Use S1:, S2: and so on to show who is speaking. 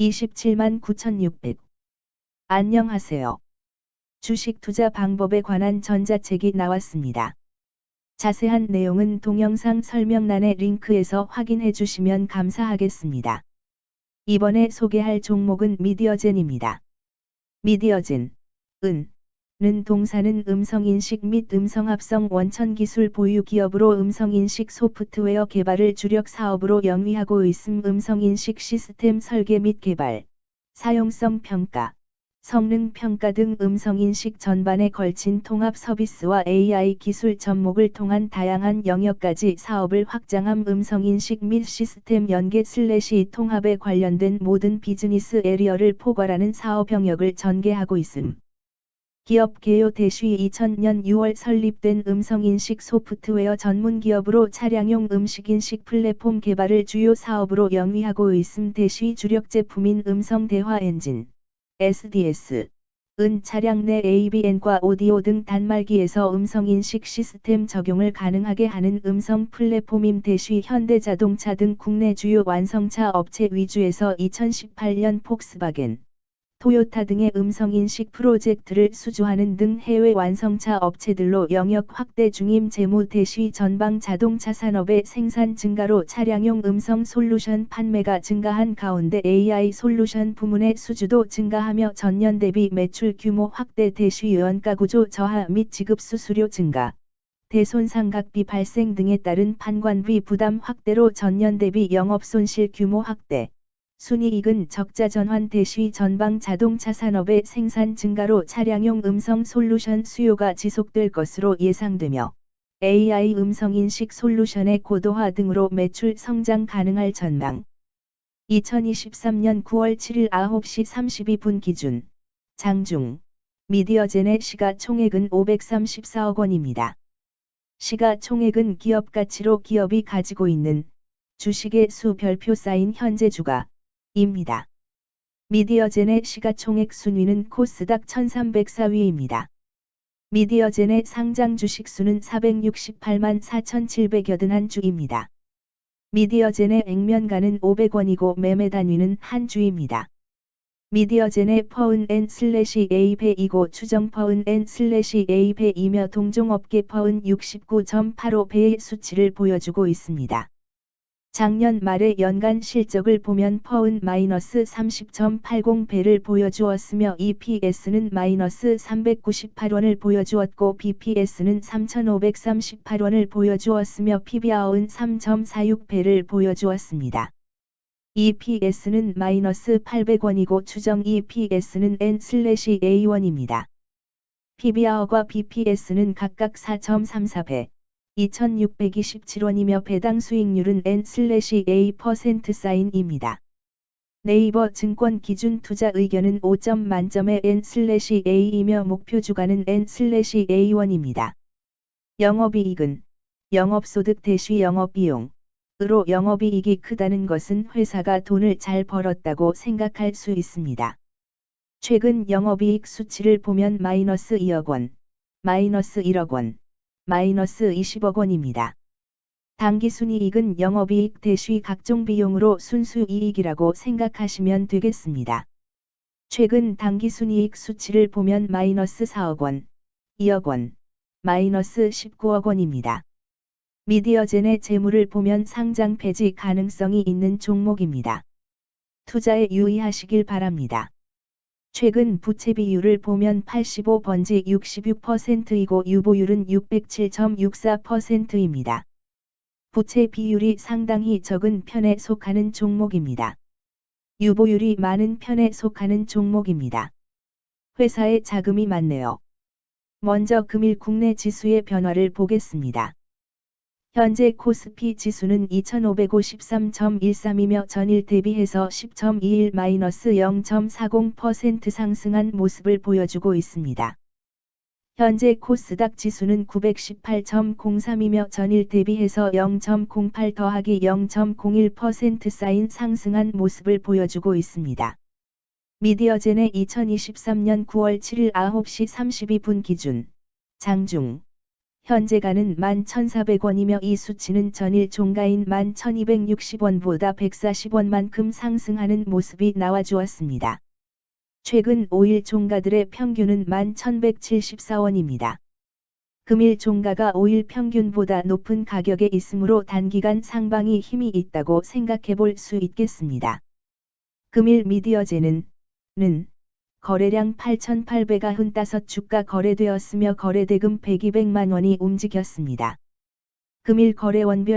S1: 27만 9,600. 안녕하세요. 주식 투자 방법에 관한 전자책이 나왔습니다. 자세한 내용은 동영상 설명란의 링크에서 확인해 주시면 감사하겠습니다. 이번에 소개할 종목은 미디어젠입니다. 미디어젠, 은, 는 동사는 음성인식 및 음성합성 원천기술 보유 기업으로 음성인식 소프트웨어 개발을 주력 사업으로 영위하고 있음 음성인식 시스템 설계 및 개발, 사용성 평가, 성능 평가 등 음성인식 전반에 걸친 통합 서비스와 AI 기술 접목을 통한 다양한 영역까지 사업을 확장함 음성인식 및 시스템 연계 슬래시 통합에 관련된 모든 비즈니스 에리어를 포괄하는 사업 영역을 전개하고 있음. 기업 개요 대쉬 2000년 6월 설립된 음성인식 소프트웨어 전문 기업으로 차량용 음식인식 플랫폼 개발을 주요 사업으로 영위하고 있음 대쉬 주력 제품인 음성 대화 엔진, SDS, 은 차량 내 ABN과 오디오 등 단말기에서 음성인식 시스템 적용을 가능하게 하는 음성 플랫폼임 대쉬 현대자동차 등 국내 주요 완성차 업체 위주에서 2018년 폭스바겐, 토요타 등의 음성인식 프로젝트를 수주하는 등 해외 완성차 업체들로 영역 확대 중임 재무 대시 전방 자동차 산업의 생산 증가로 차량용 음성 솔루션 판매가 증가한 가운데 AI 솔루션 부문의 수주도 증가하며 전년 대비 매출 규모 확대 대시 원가 구조 저하 및 지급 수수료 증가. 대손상각비 발생 등에 따른 판관비 부담 확대로 전년 대비 영업 손실 규모 확대. 순이익은 적자 전환 대시 전방 자동차 산업의 생산 증가로 차량용 음성 솔루션 수요가 지속될 것으로 예상되며 AI 음성 인식 솔루션의 고도화 등으로 매출 성장 가능할 전망. 2023년 9월 7일 9시 32분 기준 장중 미디어젠의 시가총액은 534억 원입니다. 시가총액은 기업 가치로 기업이 가지고 있는 주식의 수 별표 쌓인 현재 주가 입니다. 미디어젠의 시가총액 순위는 코스닥 1304위입니다. 미디어젠의 상장 주식 수는 468만 4,781 주입니다. 미디어젠의 액면가는 500원이고 매매 단위는 한 주입니다. 미디어젠의 퍼은 N 슬래시 A 배이고 추정 퍼은 N 슬래시 A 배이며 동종업계 퍼은 69.85배의 수치를 보여주고 있습니다. 작년 말의 연간 실적을 보면 퍼은 마이너스 30.80배를 보여주었으며 EPS는 마이너스 398원을 보여주었고 BPS는 3,538원을 보여주었으며 PBR은 3.46배를 보여주었습니다. EPS는 마이너스 800원이고 추정 EPS는 N/A1입니다. PBR과 BPS는 각각 4.34배, 2,627원이며 배당 수익률은 N/A% 사인입니다. 네이버 증권 기준 투자 의견은 5점 만점의 N/A이며 목표 주가는 N/A1입니다. 영업이익은 영업소득 대시 영업비용 으로 영업이익이 크다는 것은 회사가 돈을 잘 벌었다고 생각할 수 있습니다. 최근 영업이익 수치를 보면 마이너스 2억 원, 마이너스 1억 원, 마이너스 20억 원입니다. 당기순이익은 영업이익 대시 각종 비용으로 순수이익이라고 생각하시면 되겠습니다. 최근 당기순이익 수치를 보면 마이너스 4억 원, 2억 원, 마이너스 19억 원입니다. 미디어젠의 재물을 보면 상장 폐지 가능성이 있는 종목입니다. 투자에 유의하시길 바랍니다. 최근 부채 비율을 보면 85번지 66%이고 유보율은 607.64%입니다. 부채 비율이 상당히 적은 편에 속하는 종목입니다. 유보율이 많은 편에 속하는 종목입니다. 회사에 자금이 많네요. 먼저 금일 국내 지수의 변화를 보겠습니다. 현재 코스피 지수는 2553.13이며 전일 대비해서 10.21-0.40% 상승한 모습을 보여주고 있습니다. 현재 코스닥 지수는 918.03이며 전일 대비해서 0.08 더하기 0.01% 쌓인 상승한 모습을 보여주고 있습니다. 미디어젠의 2023년 9월 7일 9시 32분 기준 장중 현재가는 11,400원이며 이 수치는 전일 종가인 11,260원보다 140원만큼 상승하는 모습이 나와주었습니다. 최근 5일 종가들의 평균은 11,174원입니다. 금일 종가가 5일 평균보다 높은 가격에 있으므로 단기간 상방이 힘이 있다고 생각해 볼 수 있겠습니다. 금일 미디어제는 는 거래량 8,895 주가 거래되었으며 거래대금 1,200만 원이 움직였습니다. 금일 거래원별